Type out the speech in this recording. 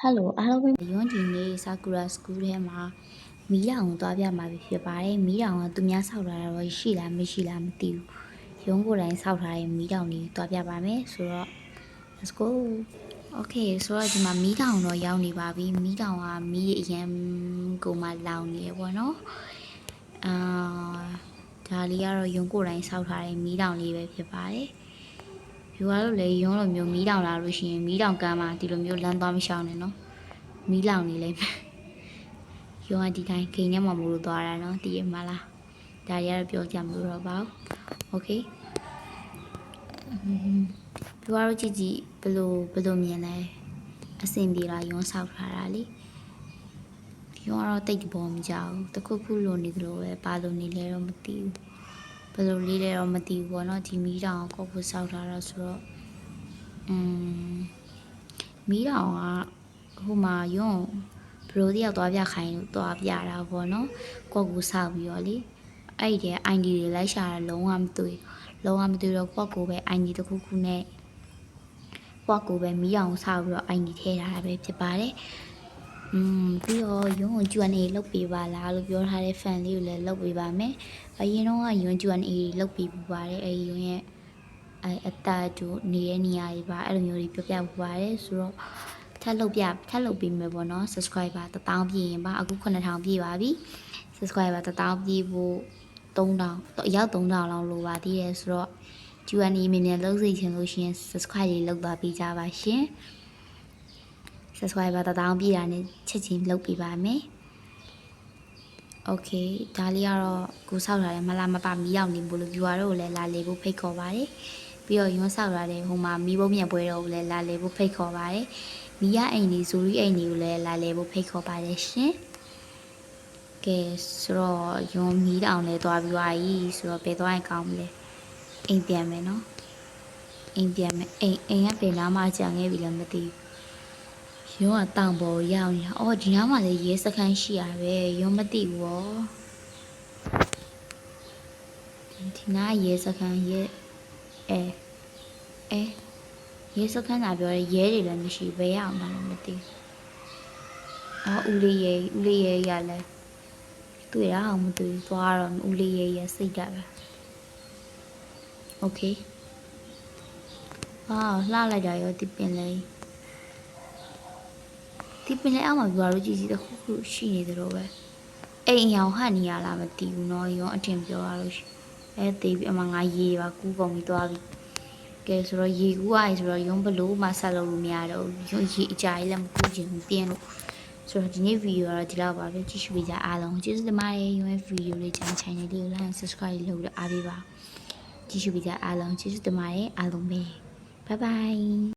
ဟယ်လိုအားလုံးပဲရွန်ဒီနေ့ဆာကူရာစကူးထဲမှာမီးတောင်ကိုသွားပြမှာပဲဖြစ်ပါတယ်မီးတောင်ကသူများဆောက်ထားတာတော့ရှိလားမရှိလားမသိဘူးရုံးကိုယ်တိုင်ဆောက်ထားတဲ့မီးတောင်လေးသွားပြပါမယ်ဆိုတော့ let's go okay ဆိုတော့ဒီမှာမီးတောင်တော့ရောက်နေပါပြီမီးတောင်ကမီးအရင်ကိုမှလောင်နေရပေါ့နော်အာဒါလေးကတော့ရုံးကိုယ်တိုင်ဆောက်ထားတဲ့မီးတောင်လေးပဲဖြစ်ပါတယ် ယူရလို့လေရုံးလိုမျိုးမီးတောင်လာလို့ရှိရင်မီးတောင်ကမ်းမှာဒီလိုမျိုးလမ်းသွားမရှောင်နဲ့နော်မီးလောင်နေလိမ့်မယ်ရုံးကဒီတိုင်းခိန်ထဲမှာမို့လို့သွားတာနော်တည်ရမလားဒါတွေကတော့ပြောကြမလို့တော့ပါဘူးโอเคပြွားတို့ကြည့်ကြည့်ဘယ်လိုဘယ်လိုမြင်လဲအဆင်ပြေလားရုံးဆောက်ထားတာလေရုံးကတော့တိတ်ဘောမကြောက်တခုခုလိုနေသလိုပဲပါလို့နေလဲတော့မသိဘူးဘ ယ်လိုလေးလဲတော့မသိဘူးပေါ့နော်ဒီမီးတောင်ကိုကိုဆောက်ထားတာဆိုတော့อืมမီးတောင်ကဟိုမှာယွန်းဘရိုတယောက်သွားပြခိုင်းလို့သွားပြတာပေါ့နော်ကိုကူဆောက်ပြီးတော့လေအဲ့ဒီ ID တွေလိုက်ရှာတာလုံးဝမတွေ့လုံးဝမတွေ့တော့ကိုကိုပဲ ID တစ်ခုခုနဲ့ကိုကိုပဲမီးအောင်ဆောက်ပြီးတော့ ID ထည့်ထားတာပဲဖြစ်ပါတယ် อืมပြီးတော့ယွန်းကို Q&A လုပ်ပေးပါလားလို့ပြောထားတဲ့ fan လေးကိုလည်းလုပ်ပေးပါမယ်အရင်တော့ကယွန်း Q&A လုပ်ပေးပူပါတယ်အဲ့ဒီယွန်းရဲ့အဲအတားတို့နေတဲ့နေရာတွေပါအဲ့လိုမျိုးတွေပြောပြပူပါတယ်ဆိုတော့ထပ်လုပ်ပြထပ်လုပ်ပေးမယ်ပေါ့နော် subscriber 1000ပြည့်ရင်ပါအခု9000ပြည့်ပါပြီ subscriber 1000ပြည့်ဖို့3000အယောက်3000လောက်လိုပါသေးတယ်ဆိုတော့ Q&A မြင်မြန်လုပ်စီချင်လို့ရှိရင် subscribe လေးလုပ်သွားပေးကြပါရှင် subscriber 1000ပြည့်တာနဲ့ချက်ချင်းလုပ်ပေးပါမယ် Okay ဒါလေးကတော့ကိုဆောက်ထားတယ်မလားမပါမီးရောက်နေဘူးလို့ viewer တို့ကိုလည်းလာလေဖို့ဖိတ်ခေါ်ပါတယ်ပြီးတော့ရွန်းဆောက်ထားတယ်ဟိုမှာမီးဘုံမြတ်ပွဲတော့ကိုလည်းလာလေဖို့ဖိတ်ခေါ်ပါတယ်မီးရအိမ်ဒီဇူရီအိမ်ဒီကိုလည်းလာလေဖို့ဖိတ်ခေါ်ပါတယ်ရှင်ကဲဆိုတော့ရွန်မီးတောင်လဲသွားပြီးသွားပြီဆိုတော့ဘယ်သွားရင်ကောင်းမလဲအိမ်ပြန်မယ်နော်အိမ်ပြန်မယ်အိမ်အိမ်ကဘယ်နားမှကြံခဲ့ပြီလဲမသိဘူး ရုံးကတောင်ပေါ်ရောက်နေတာ။အော်ဒီနားမှာလည်းရဲစခန်းရှိရပဲ။ရုံးမသိဘူးရော။ဒီနားရဲစခန်းရဲအဲအဲရဲစခန်းသာပြောရဲရဲတွေလည်းမရှိဘယ်ရောက်မှလည်းမသိဘူး။အော်ဦးလေးရဲဦးလေးရဲရလဲတွေ့ရအောင်မတွေ့ဘူးသွားတော့ဦးလေးရဲရစိတ်ဓာတ်ပဲ။ Okay ။ဟာလှလိုက်တာရောဒီပင်လေး ဒီပင်လယ်အောက်မှာပြွာတို့ကြီးကြီးတခုခုရှိနေသလိုပဲအိမ်ရောင်ဟတ်နေရလားမသိဘူးနော်ရောအတင်ပြောရလို့ရှိအဲသေးပြီးအမငါရေပါကူးပုံပြီးသွားပြီကဲဆိုတော့ရေကူးရဆိုတော့ရုံးဘလို့မှဆက်လုပ်လို့မရတော့ရုံးရေအကြာကြီးလည်းမကူးချင်ဘူးပြင်းလို့ဆိုတော့ဒီနေ့ဗီဒီယိုကတော့ဒီလောက်ပါပဲကြည့်ရှုပေးကြအားလုံးကျေးဇူးတင်ပါတယ်ရုံးရဲ့ဗီဒီယိုလေးချန် channel လေးကို like and subscribe လုပ်လို့အားပေးပါကြည့်ရှုပေးကြအားလုံးကျေးဇူးတင်ပါတယ်အားလုံးပဲ bye bye